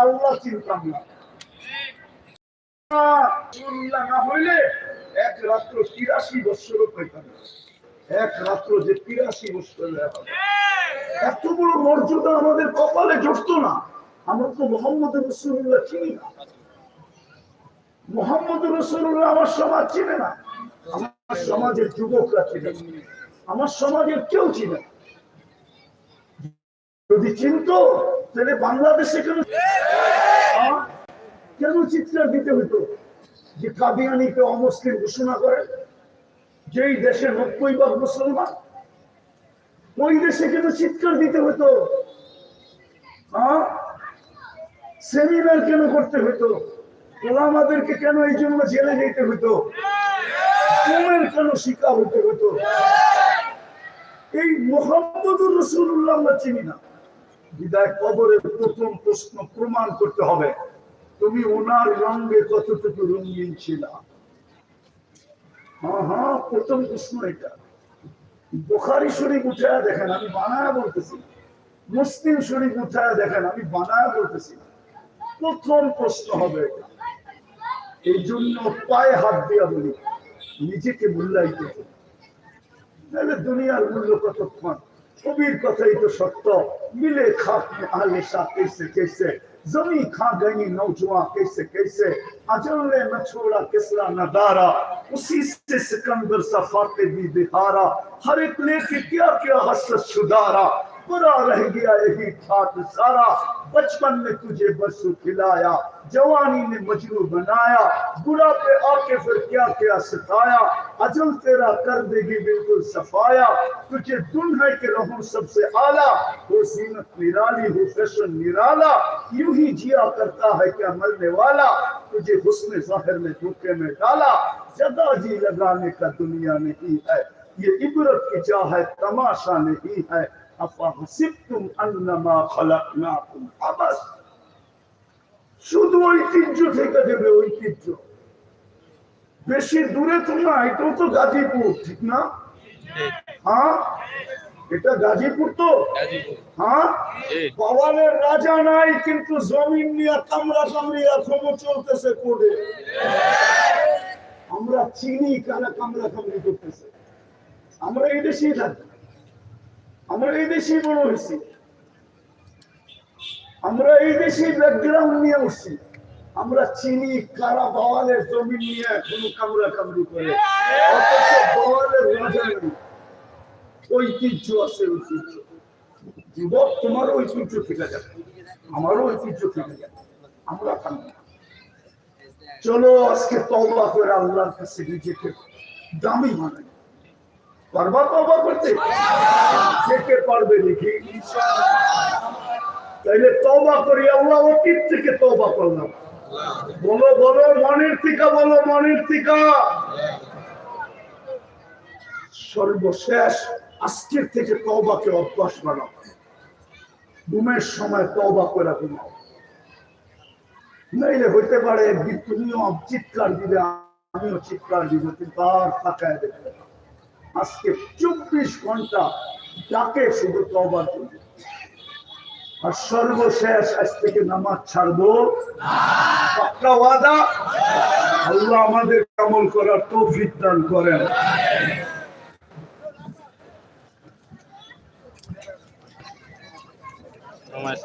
আল্লাহ চিনতাম না। হইলে এক রাত্র তিরাশি বৎসরও পাইতাম। এক রাত্র যে তিরাশি বৎসর এত বড় মর্যাদা আমাদের কপালে জড়তো না। আমরা তো মোহাম্মদ রসুল্লাহ চিনি না। মোহাম্মদ রসুল্লাহ আমার সমাজ চিনে না। আমার সমাজের যুবকরা চিনে আমার সমাজের কেউ চিনে। যদি চিনতো তাহলে বাংলাদেশে কেন? কেন চিৎকার দিতে হতো যে কাদিয়ানিকে অমুসলিম ঘোষণা করে, যেই দেশে নব্বই ভাগ মুসলমান, ওই দেশে কেন চিৎকার দিতে হতো সেমিনার কেন করতে হতো ওলামাদেরকে কেন এই জন্য জেলে যেতে হতো কুমের কেন শিকার হতে হতো এই মোহাম্মদুর রসুল্লাহ আমরা চিনি না। বিদায় কবরের প্রথম প্রশ্ন প্রমাণ করতে হবে। তুমি ওনার রঙে কতটুকু রঙিন ছিল? হ্যাঁ হ্যাঁ প্রথম প্রশ্ন এটা। বোখারি শরীফ উঠায় দেখেন, আমি বানায় বলতেছি। মুসলিম শরীফ উঠায় দেখেন, আমি বানায় বলতেছি। প্রথম প্রশ্ন হবে এই জন্য পায়ে হাত দিয়া বলি, নিজেকে মূল্যায়িত। নাহলে দুনিয়ার মূল্য কতক্ষণ? কবির কথাই তো সত্য মিলে খাপ में आले शाह कैसे कैसे जमी खा गई नौजवान कैसे कैसे अजल ने न छोड़ा किसरा न दारा उसी से सिकंदर सा फाते भी बिहारा हर एक लेके क्या क्या हसरत सुधारा बुरा रह गया यही ठाट सारा بچپن میں تجھے بس کھلایا، جوانی نے مجنو بنایا برا پہ آ کے پھر کیا کیا ستایا عزل تیرا کر دے گی بالکل صفایا، تجھے دن ہے کہ رہوں سب سے اعلیٰ، وہ سینت نرالی ہو فیشن نرالا، یوں ہی جیا کرتا ہے کیا مرنے والا، تجھے حسن ظاہر میں دھوکے میں ڈالا جدا جی لگانے کا دنیا نہیں ہے، یہ عبرت کی جا ہے، تماشا نہیں ہے শুধু ঐতিহ্য থেকে দেবে ঐতিহ্য। বেশি দূরে তো না এটাও তো গাজীপুর, ঠিক না? হ্যাঁ? এটা গাজীপুর তো? হ্যাঁ? রাজা নাই, কিন্তু জমিন নিয়ে কামড়া কামড়ি এখনও চলতেছে করে আমরা চিনি কারা কামড়া কামড়ি করতেছে। আমরা এই দেশেই থাকি। আমরা এই দেশেই বড় হয়েছি। আমরা এই দেশেই ব্যাকগ্রাউন্ড নিয়ে উঠছি। আমরা চিনি কারা বাওয়ালের জমি নিয়ে এখনও কামড়া কামড়ি করে ঐতিহ্য আছে, ঐতিহ্য। যুবক, তোমার ঐতিহ্য থেকে যাবে আমারও ঐতিহ্য থেকে যাবে আমরা থাকব চলো আজকে তওবা করে আল্লাহর কাছে নিজেকে দামি মানাই পারবা করতে কে পারবে দেখি। তাইলে তওবা করি, আল্লাহ থেকে তওবা করলাম। বলো বলো, মনের বলো, মনের সর্বশেষ আজকের থেকে তওবাকে অভ্যাস বানাও। ঘুমের সময় তওবা করে ঘুমাও। নাইলে হইতে পারে তুমিও চিৎকার দিবে, আমিও চিৎকার দিব, কিন্তু আর তাকায় দেখবে। আজকে চব্বিশ ঘণ্টা ডাকে শুধু তবার জন্য আর সর্বশেষ আজ থেকে নামাজ ছাড়বো। পাক্কা ওয়াদা? আল্লাহ আমাদের আমল করার তৌফিক দান করেন। সময়